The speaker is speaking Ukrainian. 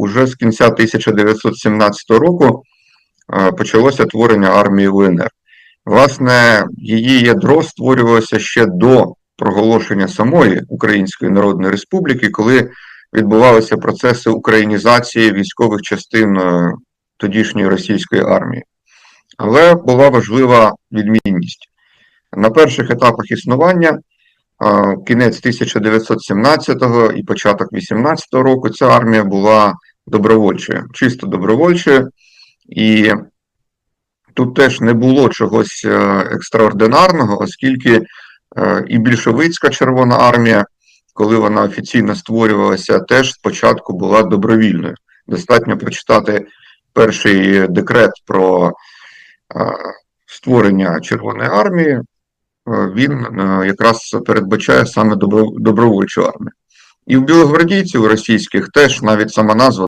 уже з кінця 1917 року е, почалося творення армії УНР. Власне, її ядро створювалося ще до проголошення самої Української Народної Республіки, коли відбувалися процеси українізації військових частин е, тодішньої російської армії. Але була важлива відмінність. На перших етапах існування, е, кінець 1917 і початок 18 року, ця армія була добровольчою, чисто добровольчою, і тут теж не було чогось е, екстраординарного, оскільки е, і більшовицька Червона армія, коли вона офіційно створювалася, теж спочатку була добровільною. Достатньо прочитати перший декрет про е, створення Червоної армії, він якраз передбачає саме добровольчу армію. І в білогвардійців російських теж навіть сама назва